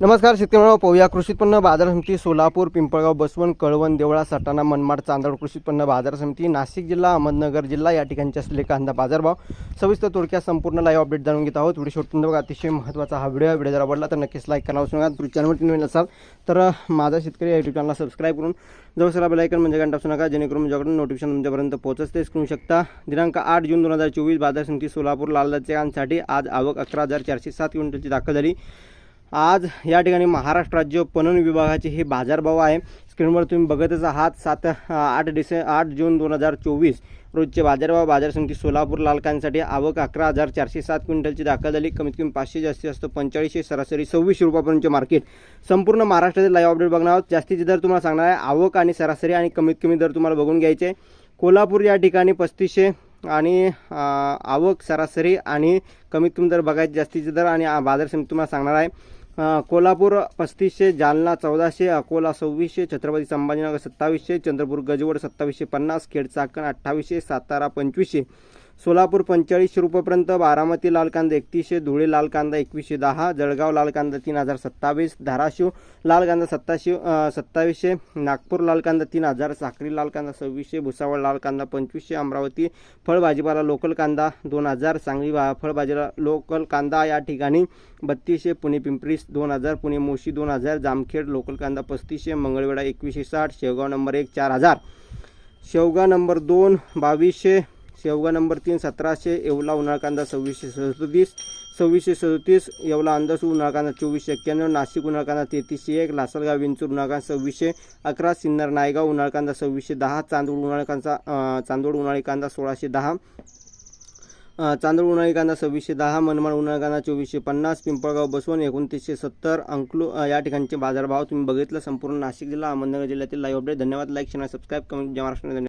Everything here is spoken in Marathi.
नमस्कार शेतकरी पाहूया कृषी उत्पन्न बाजार समिती सोलापूर पिंपळगाव बसवण कळवण देवळा सटाणा मनमाड चांदवड कृषी उत्पन्न बाजार समिती नाशिक जिल्हा अहमदनगर जिल्हा या ठिकाणचे असलेले कांदा बाजारभाव. सविस्तर थोडक्यात संपूर्ण लाईव्ह अपडेट जाणून घेत आहोत. व्हिडिओ शेवटून बघा. अतिशय महत्त्वाचा हा व्हिडिओ व्हिडिओ जर आवडला तर नक्कीच लाईक करायला विसरू नका तुम्ही चॅनलवरती नवीन असाल तर माझा शेतकरी या यूट्यूब चॅनलला सबस्क्राईब करून जवळ सर बेलायकन म्हणजे घंटा असू नका. जेणेकरून माझ्याकडून नोटिफिकेशन तुमच्यापर्यंत पोहोचतेच करू शकता. दिनांक आठ जून दोन हजार चोवीस बाजार समिती सोलापूर लाल दर्जासाठी आज आवक अकरा हजार चारशे सात क्विंटलची दाखल झाली. आज या ठिकाणी महाराष्ट्र राज्य पणन विभागाचे हे बाजारभाव आहे. स्क्रीनवर तुम्ही बघतच आहात सात आठ डिसे आठ जून दोन हजार चोवीस रोजचे बाजारभाव बाजार समिती सोलापूर लालकांसाठी आवक अकरा हजार चारशे सात क्विंटलची दाखल झाली. कमीत कमी पाचशे जास्तीत जास्त पंचेचाळीसशे सरासरी सव्वीसशे रुपयापर्यंतचे मार्केट. संपूर्ण महाराष्ट्रातील लाईव्ह अपडेट बघणार आहोत. जास्तीचे दर तुम्हाला सांगणार आहे आवक आणि सरासरी आणि कमीत कमी दर तुम्हाला बघून घ्यायचे. कोल्हापूर या ठिकाणी पस्तीसशे आणि आवक सरासरी आणि कमीत कमी दर बघायचे जास्तीचे दर आणि बाजार समिती तुम्हाला सांगणार आहे. कोल्हापूर पस्तीसशे जालना चौदाशे अकोला सव्वीसशे छत्रपती संभाजीनगर सत्तावीसशे चंद्रपूर गजवड सत्तावीसशे पन्नास खेड चाकण अठ्ठावीसशे सातारा पंचवीसशे. सोलापूर पंचेचाळीसशे रुपयेपर्यंत बारामती लाल कांदा एकतीसशे धुळे लाल कांदा एकवीसशे दहा जळगाव लाल कांदा तीन हजार सत्तावीस धाराशिव लाल कांदा सत्ताशे सत्तावीसशे नागपूर लाल कांदा तीन हजार साक्री लाल कांदा सव्वीसशे भुसावळ लाल कांदा पंचवीसशे अमरावती फळभाजीपाला लोकल कांदा दोन हजार सांगली भा फळभाजीला लोकल कांदा या ठिकाणी बत्तीसशे पुणे पिंपरी दोन हजार पुणे मोशी दोन हजार जामखेड लोकल कांदा पस्तीसशे मंगळवेढा एकवीसशे साठ शेवगाव नंबर एक चार हजार. शेवगा नंबर दोन बावीसशे शेवगा नंबर तीन सतराशे येवला उन्हाळ कांदा सव्वीसशे सदतीस सव्वीसशे सदतीस येवला अंदासू उन्हाळ कांदा चोवीसशे एक्क्याण्णव नाशिक उन्हाळ कांदा तेहतीसशे एक लासलगाव विंचूर उन्हाळ कांदा सव्वीसशे अकरा सिन्नर नायगाव उन्हाळ कांदा सव्वीसशे दहा चांदोड उन्हाळ कांदा चांदोड उन्हाळी कांदा सोळाशे दहा अ, चांदोड उन्हाळी कांदा सव्वीसशे दहा मनमाड उन्हाळी कांदा चोवीसशे पन्नास पिंपळगाव बसवण एकोणतीसशे सत्तर अंकलू या ठिकाणचे बाजारभाव तुम्ही बघितलं संपूर्ण नाशिक जिल्हा अहमदनगर जिल्ह्यातील लाईव्ह अपडेट धन्यवाद. Like share subscribe comment Maharashtra.